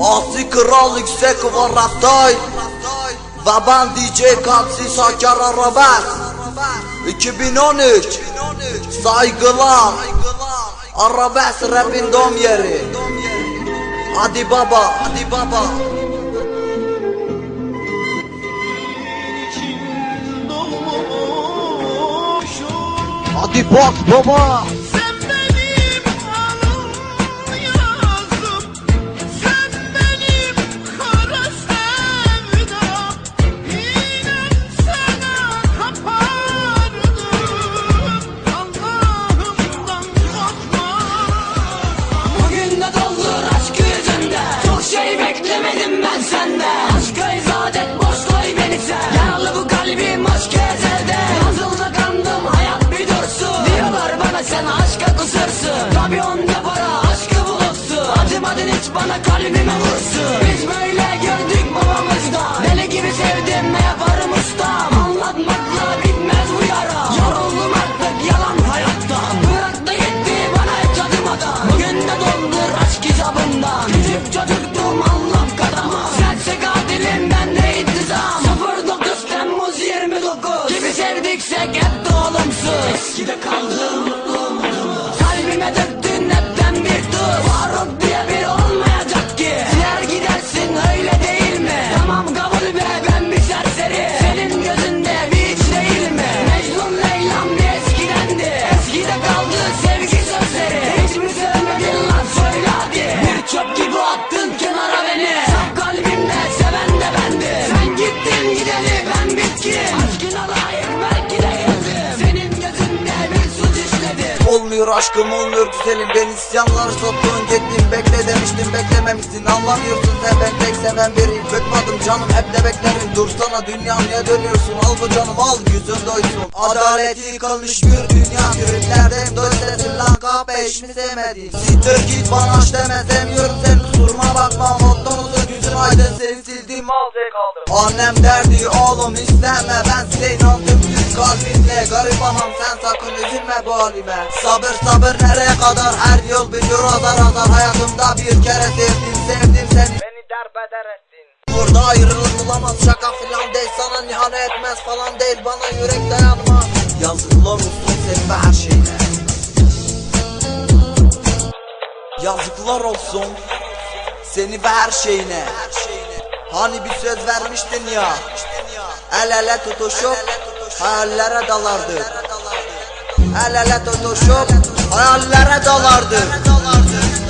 Asi kral yüksek var raptay Ve ben DJ Katsi Saker Arabes 2013 Saygılar. Arabes rapin dom yeri. Hadi baba Hadi baba. Hadi bak baba ben senden Aşka izah et boş koy beni sen. Yaralı bu kalbim aşk ezelde Nasıl da kandım hayat bir dursun. Diyorlar bana sen aşka kusursun. Tabi onda para aşkı bulursun Acımadın hiç bana kalbime vursun. Biz böyle gördük babamızda. Deli gibi sevdim ne yaparım ustam? Anlatmakla bitmez bu yara. Yoruldum artık yalan hayattan. Bırak da gitti bana hiç acımadan Bugün de doldur aşk hesabından. Küçük çocuktum Sevdiksek hep de olumsuz Eskide kaldım Olmuyor aşkım olmuyor güzelim. Ben isyanlar soktun gittin bekle demiştim beklememişsin Anlamıyorsun sen ben tek seven biriyim. Bıkmadım canım hep de beklerim. Dursana dünya niye dönüyorsun? Al bu canım al yüzün doysun. Adaleti yıkılmış bir dünya. Triplerden dönsesin lan kahpe hiç mi sevmedin. Siktir git bana aç deme sevmiyorum seni. Kusuruma bakma Mottonuzu yüzün aydın. Seni sildim mal zevk aldım. Annem derdi oğlum isteme. Ben size inandım kalbimle Garip anam sen sakın üzülme bu halime Sabır sabır nereye kadar? Her yol biliyor azar azar Hayatımda bir kere sevdim sevdim seni. Beni derbeder ettin. Burada ayrılık bulamaz şaka filan değil Sana nihane etmez falan değil bana yürek dayanmaz Yazıklar olsun ve her şeyine. Yazıklar olsun seni ve her şeyine. Hani bir söz vermiştin ya El ele tutuşup xəyallərə dalardı. Əl-ələ tutuşub xəyallərə dalardı.